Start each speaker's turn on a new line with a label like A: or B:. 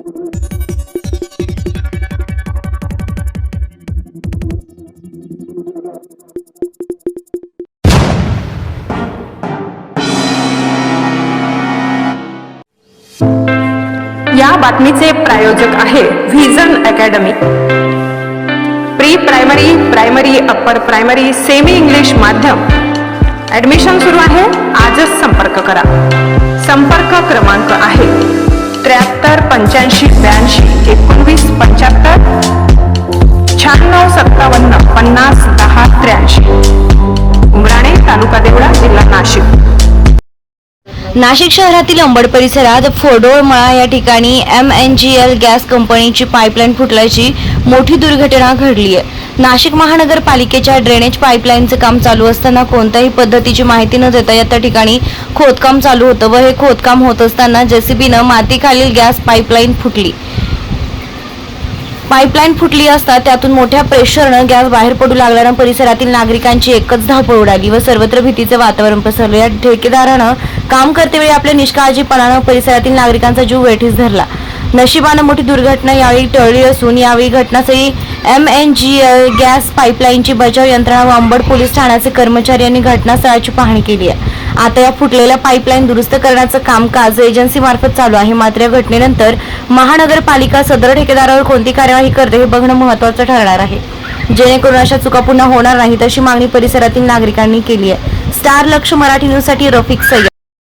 A: या बातमीचे प्रायोजक आहे vision academy pre primary primary upper primary semi English माध्यम. ऍडमिशन सुरू आहे त्र्याहत्तर पंच्याऐंशी ब्याऐंशी एकोणवीस पंच्याहत्तर शहाण्णव सत्तावन्न पन्नास दहा त्र्याऐंशी. उमराणे तालुका देवळा जिल्हा नाशिक.
B: नाशिक शहरातील अंबड परिसरात फोडोळमळा या ठिकाणी M N G L gas कंपनीची पाईपलाईन फुटल्याची मोठी दुर्घटना घडली आहे नाशिक महानगरपालिकेच्या ड्रेनेज पाईपलाईनचं काम चालू असताना कोणत्याही पद्धतीची माहिती न देता या त्या ठिकाणी खोदकाम चालू होतं व हे खोदकाम होत असताना जेसीबीनं मातीखालील गॅस पाईपलाईन फुटली. पाईपलाईन फुटली असता त्यातून मोठ्या प्रेशरनं गॅस बाहेर पडू लागल्यानं परिसरातील नागरिकांची एकच धावपळ उडाली व सर्वत्र भीतीचे वातावरण पसरले. या ठेकेदारानं काम करतेवेळी आपल्या निष्काळजीपणानं परिसरातील नागरिकांचा जीव वेठीस धरला. नशिबानं मोठी दुर्घटना यावेळी टळली असून यावेळी घटनास्थळी M N G L gas पाईपलाईनची बचाव यंत्रणा व अंबड पोलीस ठाण्याचे कर्मचारी यांनी घटनास्थळाची पाहणी केली आहे. आता या फुटलेल्या पाईपलाईन दुरुस्त करण्याचं कामकाज एजन्सीमार्फत चालू आहे. मात्र या घटनेनंतर महानगरपालिका सदर ठेकेदारावर कोणती कार्यवाही करते हे बघणं महत्वाचं ठरणार आहे. जेणेकरून अशा चुका पुन्हा होणार नाहीत अशी मागणी परिसरातील नागरिकांनी केली आहे. स्टार लक्ष मराठी न्यूजसाठी रफिक सय्यद.